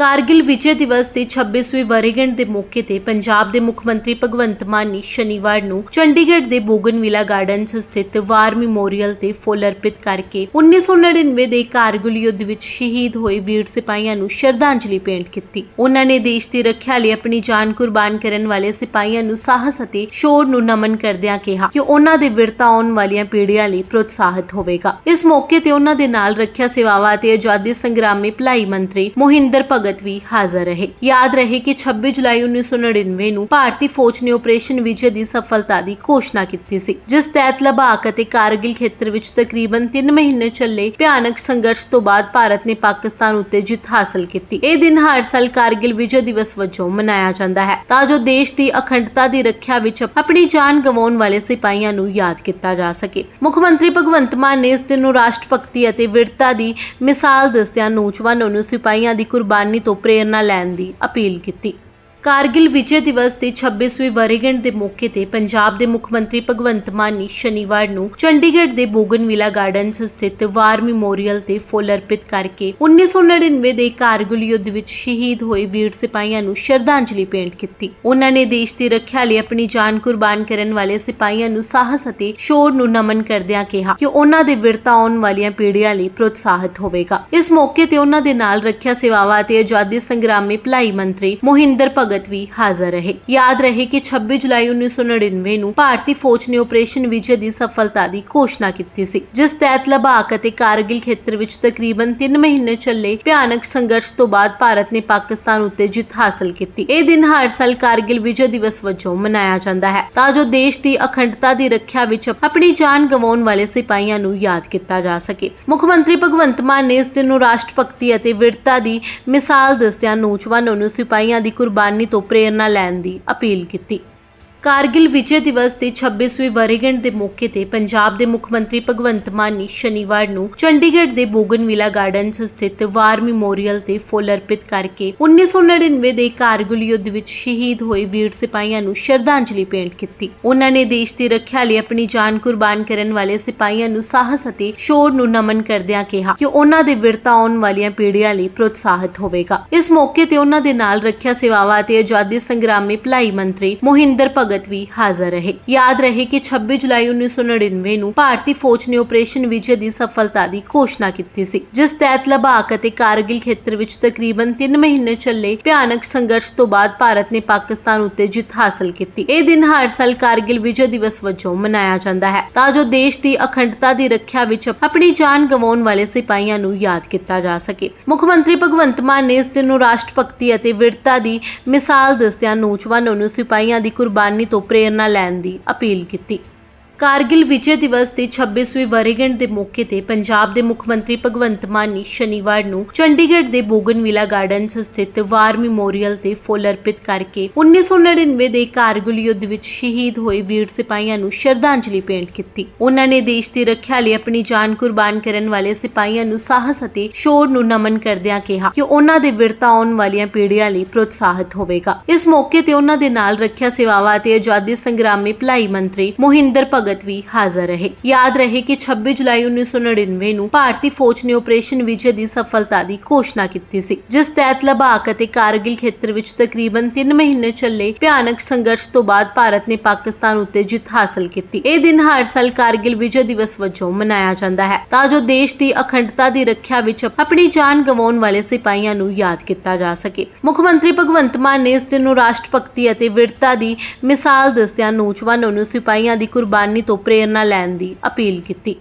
ਕਾਰਗਿਲ ਵਿਜੇ ਦਿਵਸ ਤੇ 26ਵੀਂ ਵਰ੍ਹੇਗੰਢ ਦੇ ਮੌਕੇ ਤੇ ਪੰਜਾਬ ਦੇ ਮੁੱਖ ਮੰਤਰੀ ਭਗਵੰਤ ਮਾਨ ਨੇ ਸ਼ਨੀਵਾਰ ਨੂੰ ਚੰਡੀਗੜ੍ਹ ਦੇ ਬੋਗਨਵਿਲਾ ਗਾਰਡਨਸ ਸਥਿਤ ਵਾਰ ਮੈਮੋਰੀਅਲ ਤੇ ਫੁੱਲ ਅਰਪਿਤ ਕਰਕੇ 1999 ਦੇ ਕਾਰਗਿਲ ਯੁੱਧ ਵਿੱਚ ਸ਼ਹੀਦ ਹੋਏ ਵੀਰ ਸਿਪਾਹੀਆਂ ਨੂੰ ਸ਼ਰਧਾਂਜਲੀ ਭੇਂਟ ਕੀਤੀ। ਉਹਨਾਂ ਨੇ ਦੇਸ਼ ਦੀ ਰੱਖਿਆ ਲਈ ਆਪਣੀ ਜਾਨ ਕੁਰਬਾਨ ਕਰਨ ਵਾਲੇ ਸਿਪਾਹੀਆਂ ਨੂੰ ਸਾਹਸ ਅਤੇ ਸ਼ੌਰ ਨੂੰ ਨਮਨ ਕਰਦਿਆਂ ਕਿਹਾ ਕਿ ਉਹਨਾਂ ਦੇ ਵਿਰਤਾ ਆਉਣ ਵਾਲੀਆਂ ਪੀੜ੍ਹੀਆਂ ਲਈ ਪ੍ਰੋਤਸਾਹਿਤ ਹੋਵੇਗਾ। ਇਸ ਮੌਕੇ ਤੇ ਉਹਨਾਂ ਦੇ ਨਾਲ ਰੱਖਿਆ ਸੇਵਾਵਾਂ ਅਤੇ ਆਜ਼ਾਦੀ ਸੰਗਰਾਮੀ ਭਲਾਈ ਮੰਤਰੀ ਮੋਹਿੰਦਰ ਭਗਤ ਵੀ ਹਾਜ਼ਰ ਰਹੇ। ਯਾਦ ਰਹੇ ਕਿ 26 ਜੁਲਾਈ 1999 ਨੂੰ ਭਾਰਤੀ ਫੌਜ ਨੇ ਆਪਰੇਸ਼ਨ ਵਿਜੇ ਦੀ ਸਫਲਤਾ ਦੀ ਘੋਸ਼ਣਾ ਕੀਤੀ ਸੀ, ਜਿਸ ਤਹਿਤ ਲਬਾਕ ਅਤੇ ਕਾਰਗਿਲ ਖੇਤਰ ਵਿੱਚ ਤਕਰੀਬਨ 3 ਮਹੀਨੇ ਚੱਲੇ ਭਿਆਨਕ ਸੰਘਰਸ਼ ਤੋਂ ਬਾਅਦ ਭਾਰਤ ਨੇ ਪਾਕਿਸਤਾਨ ਉੱਤੇ ਜਿੱਤ ਹਾਸਲ ਕੀਤੀ। ਇਹ ਦਿਨ ਹਰ ਸਾਲ ਕਾਰਗਿਲ ਵਿਜੇ ਦਿਵਸ ਵਜੋਂ ਮਨਾਇਆ ਜਾਂਦਾ ਹੈ, ਤਾਂ ਜੋ ਦੇਸ਼ ਦੀ ਅਖੰਡਤਾ ਦੀ ਰੱਖਿਆ ਵਿੱਚ ਆਪਣੀ ਜਾਨ ਗਵਾਉਣ ਵਾਲੇ ਸਿਪਾਹੀਆਂ ਨੂੰ ਯਾਦ ਕੀਤਾ ਜਾ ਸਕੇ। ਮੁੱਖ ਮੰਤਰੀ ਭਗਵੰਤ ਮਾਨ ਨੇ ਇਸ ਦਿਨ ਨੂੰ ਰਾਸ਼ਟਰ ਭਗਤੀ ਅਤੇ ਵਿਰਤਾ ਦੀ ਮਿਸਾਲ ਦੱਸਦਿਆਂ ਨੌਜਵਾਨਾਂ ਨੂੰ ਸਿਪਾਹੀਆਂ ਦੀ ਕੁਰਬਾਨੀ ਤੋਂ ਪ੍ਰੇਰਨਾ ਲੈਣ ਦੀ ਅਪੀਲ ਕੀਤੀ। ਕਾਰਗਿਲ ਵਿਜੇ ਦਿਵਸ ਤੇ 26ਵੀਂ ਵਰ੍ਹੇਗੰਢ ਦੇ ਮੌਕੇ ਤੇ ਪੰਜਾਬ ਦੇ ਮੁੱਖ ਮੰਤਰੀ ਭਗਵੰਤ ਮਾਨ ਨੇ ਸ਼ਨੀਵਾਰ ਨੂੰ ਚੰਡੀਗੜ੍ਹ ਦੇ ਬੋਗਨਵਿਲਾ ਗਾਰਡਨਸ ਸਥਿਤ ਵਾਰ ਮੈਮੋਰੀਅਲ ਤੇ ਫੁੱਲ ਅਰਪਿਤ ਕਰਕੇ 1999 ਦੇ ਕਾਰਗਿਲ ਯੁੱਧ ਵਿੱਚ ਸ਼ਹੀਦ ਹੋਏ ਵੀਰ ਸਿਪਾਹੀਆਂ ਨੂੰ ਸ਼ਰਧਾਂਜਲੀ ਭੇਂਟ ਕੀਤੀ। ਉਹਨਾਂ ਨੇ ਦੇਸ਼ ਦੀ ਰੱਖਿਆ ਲਈ ਆਪਣੀ ਜਾਨ ਕੁਰਬਾਨ ਕਰਨ ਵਾਲੇ ਸਿਪਾਹੀਆਂ ਨੂੰ ਸਾਹਸ ਅਤੇ ਸ਼ੌਰ ਨੂੰ ਨਮਨ ਕਰਦਿਆਂ ਕਿਹਾ ਕਿ ਉਹਨਾਂ ਦੇ ਵਿਰਤਾ ਆਉਣ ਵਾਲੀਆਂ ਪੀੜ੍ਹੀਆਂ ਲਈ ਪ੍ਰੋਤਸਾਹਿਤ ਹੋਵੇਗਾ। ਇਸ ਮੌਕੇ ਤੇ ਉਹਨਾਂ ਦੇ ਨਾਲ ਰੱਖਿਆ ਸੇਵਾਵਾਂ ਅਤੇ ਆਜ਼ਾਦੀ ਸੰਗਰਾਮੀ ਭਲਾਈ ਮੰਤਰੀ ਮੋਹਿੰਦਰ ਭਗਤ ਵੀ ਹਾਜ਼ਰ ਰਹੇ। ਯਾਦ ਰਹੇ ਕਿ 26 ਜੁਲਾਈ 1999 ਨੂੰ ਭਾਰਤੀ ਫੌਜ ਨੇ ਆਪਰੇਸ਼ਨ ਵਿਜੇ ਦੀ ਸਫਲਤਾ ਦੀ ਘੋਸ਼ਣਾ ਕੀਤੀ ਸੀ, ਜਿਸ ਤਹਿਤ ਲਬਾਕ ਅਤੇ ਕਾਰਗਿਲ ਖੇਤਰ ਵਿੱਚ ਤਕਰੀਬਨ 3 ਮਹੀਨੇ ਚੱਲੇ ਭਿਆਨਕ ਸੰਘਰਸ਼ ਤੋਂ ਬਾਅਦ ਭਾਰਤ ਨੇ ਪਾਕਿਸਤਾਨ ਉੱਤੇ ਜਿੱਤ ਹਾਸਲ ਕੀਤੀ। ਇਹ ਦਿਨ ਹਰ ਸਾਲ ਕਾਰਗਿਲ ਵਿਜੇ ਦਿਵਸ ਵਜੋਂ ਮਨਾਇਆ ਜਾਂਦਾ ਹੈ, ਤਾਂ ਜੋ ਦੇਸ਼ ਦੀ ਅਖੰਡਤਾ ਦੀ ਰੱਖਿਆ ਵਿੱਚ ਆਪਣੀ ਜਾਨ ਗਵਾਉਣ ਵਾਲੇ ਸਿਪਾਹੀਆਂ ਨੂੰ ਯਾਦ ਕੀਤਾ ਜਾ ਸਕੇ। ਮੁੱਖ ਮੰਤਰੀ ਭਗਵੰਤ ਮਾਨ ਨੇ ਇਸ ਦਿਨ ਨੂੰ ਰਾਸ਼ਟਰ ਭਗਤੀ ਅਤੇ ਵਿਰਤਾ ਦੀ ਮਿਸਾਲ ਦੱਸਦਿਆਂ ਨੌਜਵਾਨਾਂ ਨੂੰ ਸਿਪਾਹੀਆਂ ਦੀ ਕੁਰਬਾਨੀ ਤੋਂ ਪ੍ਰੇਰਨਾ ਲੈਣ ਦੀ ਅਪੀਲ ਕੀਤੀ। ਕਾਰਗਿਲ ਵਿਜੇ ਦਿਵਸ ਤੇ 26ਵੀਂ ਵਰ੍ਹੇਗੰਢ ਦੇ ਮੌਕੇ ਤੇ ਪੰਜਾਬ ਦੇ ਮੁੱਖ ਮੰਤਰੀ ਭਗਵੰਤ ਮਾਨ ਨੇ ਸ਼ਨੀਵਾਰ ਨੂੰ ਚੰਡੀਗੜ੍ਹ ਦੇ ਬੋਗਨਵਿਲਾ ਗਾਰਡਨਸ ਸਥਿਤ ਵਾਰ ਮੈਮੋਰੀਅਲ ਤੇ ਫੁੱਲ ਅਰਪਿਤ ਕਰਕੇ 1999 ਦੇ ਕਾਰਗਿਲ ਯੁੱਧ ਵਿੱਚ ਸ਼ਹੀਦ ਹੋਏ ਵੀਰ ਸਿਪਾਹੀਆਂ ਨੂੰ ਸ਼ਰਧਾਂਜਲੀ ਭੇਂਟ ਕੀਤੀ। ਉਹਨਾਂ ਨੇ ਦੇਸ਼ ਦੀ ਰੱਖਿਆ ਲਈ ਆਪਣੀ ਜਾਨ ਕੁਰਬਾਨ ਕਰਨ ਵਾਲੇ ਸਿਪਾਹੀਆਂ ਨੂੰ ਸਾਹਸ ਅਤੇ ਸ਼ੌਰ ਨੂੰ ਨਮਨ ਕਰਦਿਆਂ ਕਿਹਾ ਕਿ ਉਹਨਾਂ ਦੇ ਵਿਰਤਾ ਆਉਣ ਵਾਲੀਆਂ ਪੀੜ੍ਹੀਆਂ ਲਈ ਪ੍ਰੋਤਸਾਹਿਤ ਹੋਵੇਗਾ। ਇਸ ਮੌਕੇ ਤੇ ਉਹਨਾਂ ਦੇ ਨਾਲ ਰੱਖਿਆ ਸੇਵਾਵਾਂ ਅਤੇ ਆਜ਼ਾਦੀ ਸੰਗਰਾਮੀ ਭਲਾਈ ਮੰਤਰੀ ਮੋਹਿੰਦਰ ਭਗਤ ਵੀ ਹਾਜ਼ਰ ਰਹੇ। ਯਾਦ ਰਹੇ ਕਿ 26 ਜੁਲਾਈ 1999 ਨੂੰ ਭਾਰਤੀ ਫੌਜ ਨੇ ਆਪਰੇਸ਼ਨ ਵਿਜੇ ਦੀ ਸਫਲਤਾ ਦੀ ਘੋਸ਼ਣਾ ਕੀਤੀ ਸੀ, ਜਿਸ ਤਹਿਤ ਲਬਾਕ ਅਤੇ ਕਾਰਗਿਲ ਖੇਤਰ ਵਿੱਚ ਤਕਰੀਬਨ 3 ਮਹੀਨੇ ਚੱਲੇ ਭਿਆਨਕ ਸੰਘਰਸ਼ ਤੋਂ ਬਾਅਦ ਭਾਰਤ ਨੇ ਪਾਕਿਸਤਾਨ ਉੱਤੇ ਜਿੱਤ ਹਾਸਲ ਕੀਤੀ। ਇਹ ਦਿਨ ਹਰ ਸਾਲ ਕਾਰਗਿਲ ਵਿਜੇ ਦਿਵਸ ਵਜੋਂ ਮਨਾਇਆ ਜਾਂਦਾ ਹੈ, ਤਾਂ ਜੋ ਦੇਸ਼ ਦੀ ਅਖੰਡਤਾ ਦੀ ਰੱਖਿਆ ਵਿੱਚ ਆਪਣੀ ਜਾਨ ਗਵਾਉਣ ਵਾਲੇ ਸਿਪਾਹੀਆਂ ਨੂੰ ਯਾਦ ਕੀਤਾ ਜਾ ਸਕੇ। ਮੁੱਖ ਮੰਤਰੀ ਭਗਵੰਤ ਮਾਨ ਨੇ ਇਸ ਦਿਨ ਨੂੰ ਰਾਸ਼ਟਰ ਭਗਤੀ ਅਤੇ ਵਿਰਤਾ ਦੀ ਮਿਸਾਲ ਦੱਸਦਿਆਂ ਨੌਜਵਾਨਾਂ ਨੂੰ ਸਿਪਾਹੀਆਂ ਦੀ ਕੁਰਬਾਨੀ ਤੋਂ ਪ੍ਰੇਰਨਾ ਲੈਣ ਦੀ ਅਪੀਲ ਕੀਤੀ। ਕਾਰਗਿਲ ਵਿਜੇ ਦਿਵਸ ਤੇ 26ਵੀਂ ਵਰ੍ਹੇਗੰਢ ਦੇ ਮੌਕੇ ਤੇ ਪੰਜਾਬ ਦੇ ਮੁੱਖ ਮੰਤਰੀ ਭਗਵੰਤ ਮਾਨ ਨੇ ਸ਼ਨੀਵਾਰ ਨੂੰ ਚੰਡੀਗੜ੍ਹ ਦੇ ਬੋਗਨਵਿਲਾ ਗਾਰਡਨਸ ਸਥਿਤ ਵਾਰ ਮੈਮੋਰੀਅਲ ਤੇ ਫੁੱਲ ਅਰਪਿਤ ਕਰਕੇ 1999 ਦੇ ਕਾਰਗਿਲ ਯੁੱਧ ਵਿੱਚ ਸ਼ਹੀਦ ਹੋਏ ਵੀਰ ਸਿਪਾਹੀਆਂ ਨੂੰ ਸ਼ਰਧਾਂਜਲੀ ਭੇਂਟ ਕੀਤੀ। ਉਹਨਾਂ ਨੇ ਦੇਸ਼ ਦੀ ਰੱਖਿਆ ਲਈ ਆਪਣੀ ਜਾਨ ਕੁਰਬਾਨ ਕਰਨ ਵਾਲੇ ਸਿਪਾਹੀਆਂ ਨੂੰ ਸਾਹਸ ਅਤੇ ਸ਼ੌਰ ਨੂੰ ਨਮਨ ਕਰਦਿਆਂ ਕਿਹਾ ਕਿ ਉਹਨਾਂ ਦੇ ਵਿਰਤਾ ਆਉਣ ਵਾਲੀਆਂ ਪੀੜ੍ਹੀਆਂ ਲਈ ਪ੍ਰੋਤਸਾਹਿਤ ਹੋਵੇਗਾ। ਇਸ ਮੌਕੇ ਤੇ ਉਹਨਾਂ ਦੇ ਨਾਲ ਰੱਖਿਆ ਸੇਵਾਵਾਂ ਅਤੇ ਆਜ਼ਾਦੀ ਸੰਗਰਾਮੀ ਭਲਾਈ ਮੰਤਰੀ ਮੋਹਿੰਦਰ ਭਗਤ ਵੀ ਹਾਜ਼ਰ ਰਹੇ। ਯਾਦ ਰਹੇ ਕਿ 26 ਜੁਲਾਈ 1999 ਨੂੰ ਭਾਰਤੀ ਫੌਜ ਨੇ ਆਪਰੇਸ਼ਨ ਵਿਜੇ ਦੀ ਸਫਲਤਾ ਦੀ ਘੋਸ਼ਣਾ ਕੀਤੀ ਸੀ, ਜਿਸ ਤਹਿਤ ਲਬਾਕ ਅਤੇ ਕਾਰਗਿਲ ਖੇਤਰ ਵਿੱਚ ਤਕਰੀਬਨ 3 ਮਹੀਨੇ ਚੱਲੇ ਭਿਆਨਕ ਸੰਘਰਸ਼ ਤੋਂ ਬਾਅਦ ਭਾਰਤ ਨੇ ਪਾਕਿਸਤਾਨ ਉੱਤੇ ਜਿੱਤ ਹਾਸਲ ਕੀਤੀ। ਇਹ ਦਿਨ ਹਰ ਸਾਲ ਕਾਰਗਿਲ ਵਿਜੇ ਦਿਵਸ ਵਜੋਂ ਮਨਾਇਆ ਜਾਂਦਾ ਹੈ, ਤਾਂ ਜੋ ਦੇਸ਼ ਦੀ ਅਖੰਡਤਾ ਦੀ ਰੱਖਿਆ ਵਿੱਚ ਆਪਣੀ ਜਾਨ ਗਵਾਉਣ ਵਾਲੇ ਸਿਪਾਹੀਆਂ ਨੂੰ ਯਾਦ ਕੀਤਾ ਜਾ ਸਕੇ। ਮੁੱਖ ਮੰਤਰੀ ਭਗਵੰਤ ਮਾਨ ਨੇ ਇਸ ਦਿਨ ਨੂੰ ਰਾਸ਼ਟਰ ਭਗਤੀ ਅਤੇ ਵਿਰਤਾ ਦੀ ਮਿਸਾਲ ਦੱਸਦਿਆਂ ਨੌਜਵਾਨਾਂ ਨੂੰ ਸਿਪਾਹੀਆਂ ਦੀ ਕੁਰਬਾਨੀ ਤੋਂ ਪ੍ਰੇਰਨਾ ਲੈਣ ਦੀ ਅਪੀਲ ਕੀਤੀ।